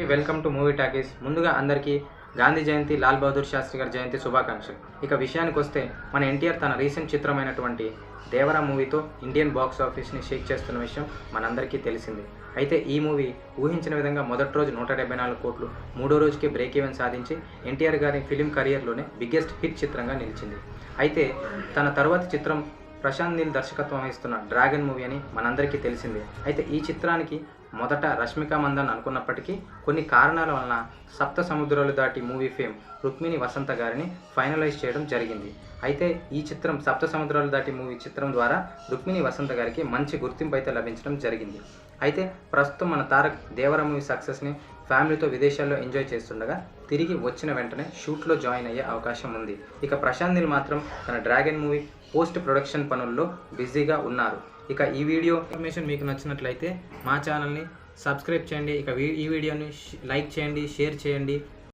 అందరికీ welcome to movie talkies. ముందుగా అందరికీ గాంధీ జయంతి లాల్ బహదూర్ శాస్త్రి గారి జయంతి శుభాకాంక్షలు. ఇక విషయానికి వస్తే మన ఎన్టీఆర్ తన రీసెంట్ చిత్రమైనటువంటి దేవరా మూవీతో ఇండియన్ బాక్స్ ఆఫీస్ని షేక్ చేస్తున్న విషయం మనందరికీ తెలిసింది. అయితే ఈ మూవీ ఊహించిన విధంగా మొదటి రోజు నూట డెబ్బై నాలుగు కోట్లు మూడో రోజుకి బ్రేక్ ఈవెన్ సాధించి ఎన్టీఆర్ గారి ఫిలిం కెరియర్లోనే బిగ్గెస్ట్ హిట్ చిత్రంగా నిలిచింది. అయితే తన తర్వాత చిత్రం ప్రశాంత్ నీల్ దర్శకత్వం వహిస్తున్న డ్రాగన్ మూవీ అని మనందరికీ తెలిసిందే. అయితే ఈ చిత్రానికి మొదట రష్మిక మందన్ అనుకున్నప్పటికీ కొన్ని కారణాల వలన సప్త సముద్రాలు దాటి మూవీ ఫేమ్ రుక్మిణి వసంత గారిని ఫైనలైజ్ చేయడం జరిగింది. అయితే ఈ చిత్రం సప్త సముద్రాలు దాటి మూవీ చిత్రం ద్వారా రుక్మిణి వసంత గారికి మంచి గుర్తింపు అయితే లభించడం జరిగింది. అయితే ప్రస్తుతం మన తారక్ దేవర మూవీ సక్సెస్ని ఫ్యామిలీతో విదేశాల్లో ఎంజాయ్ చేస్తుండగా తిరిగి వచ్చిన వెంటనే షూట్లో జాయిన్ అయ్యే అవకాశం ఉంది. ఇక ప్రశాంత్ నీల్ మాత్రం తన డ్రాగన్ మూవీ పోస్ట్ ప్రొడక్షన్ పనుల్లో బిజీగా ఉన్నారు. ఇక ఈ వీడియో ఇన్ఫర్మేషన్ మీకు నచ్చినట్లయితే మా ఛానల్ని సబ్స్క్రైబ్ చేయండి. ఇక వీ- ఈ వీడియోని లైక్ చేయండి షేర్ చేయండి.